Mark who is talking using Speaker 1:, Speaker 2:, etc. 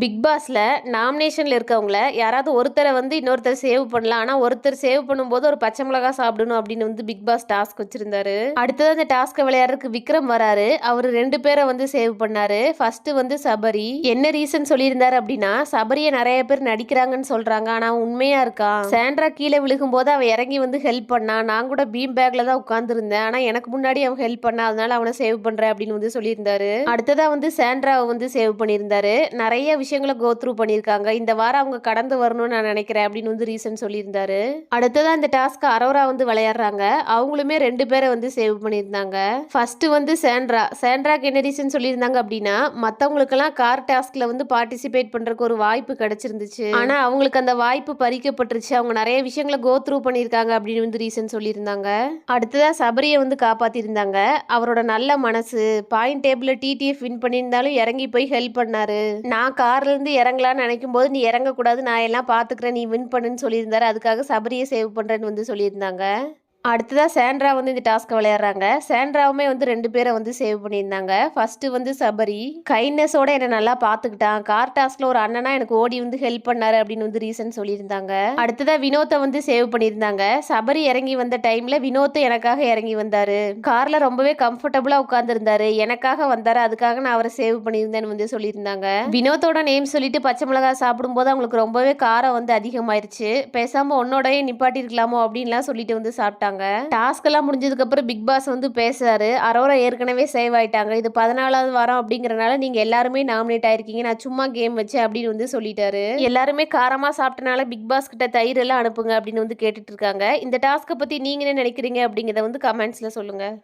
Speaker 1: Big பாஸில் நாமினேஷனில் இருக்கவங்கள யாராவது ஒருத்தரை வந்து இன்னொருத்தர் சேவ் பண்ணலாம். ஆனால் ஒருத்தர் சேவ் பண்ணும்போது ஒரு பச்சை மிளகா சாப்பிடணும் அப்படின்னு வந்து பிக் பாஸ் டாஸ்க் வச்சிருந்தாரு. அடுத்தது அந்த டாஸ்க்கை விளையாடுறதுக்கு விக்ரம் வராரு. அவர் ரெண்டு பேரை வந்து சேவ் பண்ணாரு. ஃபர்ஸ்ட் வந்து சபரி. என்ன ரீசன் சொல்லியிருந்தாரு அப்படின்னா சபரியை நிறைய பேர் நடிக்கிறாங்கன்னு சொல்கிறாங்க ஆனால் உண்மையாக இருக்கான். சாண்ட்ரா கீழே விழுகும்போது அவன் இறங்கி வந்து ஹெல்ப் பண்ணான். நான் கூட பீம் பேக்ல தான் உட்காந்துருந்தேன் ஆனால் எனக்கு முன்னாடி அவன் ஹெல்ப் பண்ணா. அதனால அவனை சேவ் பண்ணுறேன் அப்படின்னு வந்து சொல்லியிருந்தாரு. அடுத்ததாக வந்து சாண்ட்ராவை வந்து சேவ் பண்ணியிருந்தாரு. நிறைய விஷயங்களை கோ த்ரூ பண்ணியிருக்காங்க. இந்த வாரம் அவங்க கடந்து வரணும்னு நான் நினைக்கிறேன் அப்படின்னு வந்து ரீசன் சொல்லியிருந்தாரு. அடுத்ததான் இந்த டாஸ்க் அரோரா வந்து விளையாடுறாங்க. அவங்களுமே ரெண்டு பேரை வந்து சேவ் பண்ணியிருந்தாங்க. ஃபர்ஸ்ட் வந்து சாண்ட்ரா சேண்ட்ராக்கு என்ன ரீசன் சொல்லியிருந்தாங்க அப்படின்னா மற்றவங்களுக்கெல்லாம் கார் டாஸ்க்ல வந்து பார்ட்டிசிபேட் பண்றதுக்கு ஒரு வாய்ப்பு கிடைச்சிருந்துச்சு. ஆனா அவங்களுக்கு அந்த வாய்ப்பு பறிக்கப்பட்டுருச்சு. அவங்க நிறைய விஷயங்களை கோ த்ரூ பண்ணியிருக்காங்க அப்படின்னு வந்து ரீசன் சொல்லியிருந்தாங்க. அடுத்ததா சபரியை வந்து காப்பாத்திருந்தாங்க அவரோட நல்ல மனசு பாயிண்ட் டேபிளில் டிடிஎஃப் வின் பண்ணியிருந்தாலும் இறங்கி போய் ஹெல்ப் பண்ணாரு. நான் கார்லேருந்து இறங்கலான்னு இறங்கலாம்னு நினைக்கும் போது நீ இறங்கக்கூடாது நான் எல்லாம் பார்த்துக்கிறேன் நீ வின் பண்ணுன்னு சொல்லியிருந்தாரு. அதுக்காக சபரியை சேவ் பண்ணுறேன்னு வந்து சொல்லியிருந்தாங்க. அடுத்ததாக சாண்ட்ரா வந்து இந்த டாஸ்க்கை விளையாடுறாங்க. சாண்ட்ராவுமே வந்து ரெண்டு பேரை வந்து சேவ் பண்ணியிருந்தாங்க. ஃபஸ்ட்டு வந்து சபரி. கைண்ட்னஸோட என்னை நல்லா பார்த்துக்கிட்டான். கார் டாஸ்கில் ஒரு அண்ணனா எனக்கு ஓடி வந்து ஹெல்ப் பண்ணாரு அப்படின்னு வந்து ரீசன் சொல்லியிருந்தாங்க. அடுத்ததாக வினோத்தை வந்து சேவ் பண்ணியிருந்தாங்க. சபரி இறங்கி வந்த டைமில் வினோத்தை எனக்காக இறங்கி வந்தார். கார்ல ரொம்பவே கம்ஃபர்டபுளாக உட்காந்துருந்தாரு எனக்காக வந்தார்? அதுக்காக நான் அவரை சேவ் பண்ணியிருந்தேன்னு வந்து சொல்லியிருந்தாங்க. வினோத்தோட நேம் சொல்லிட்டு பச்சை மிளகாய் சாப்பிடும்போது அவங்களுக்கு ரொம்பவே காரம் வந்து அதிகமாயிருச்சு. பேசாமல் உன்னோடய நிப்பாட்டி இருக்கலாமோ அப்படின்லாம் சொல்லிட்டு வந்து சாப்பிட்டாங்க. டாஸ்க் எல்லாம் முடிஞ்சதுக்கு அப்புறம் பிக் பாஸ் வந்து பேசுறாரு. அரோரா ஏற்கனவே சேவ் ஆயிட்டாங்க. இது பதினாலாவது வாரம் அப்படிங்கறனால நீங்க எல்லாருமே நாமினேட் ஆயிருக்கீங்க. நான் சும்மா கேம் வச்சேன் அப்படின்னு வந்து சொல்லிட்டாரு. எல்லாருமே காரமா சாப்பிட்டனால பிக் பாஸ் கிட்ட தயிர் எல்லாம் அனுப்புங்க அப்படின்னு வந்து கேட்டுட்டு இருக்காங்க. இந்த டாஸ்க்கை பத்தி நீங்க என்ன நினைக்கிறீங்க அப்படிங்கறத வந்து கமெண்ட்ஸ்ல சொல்லுங்க.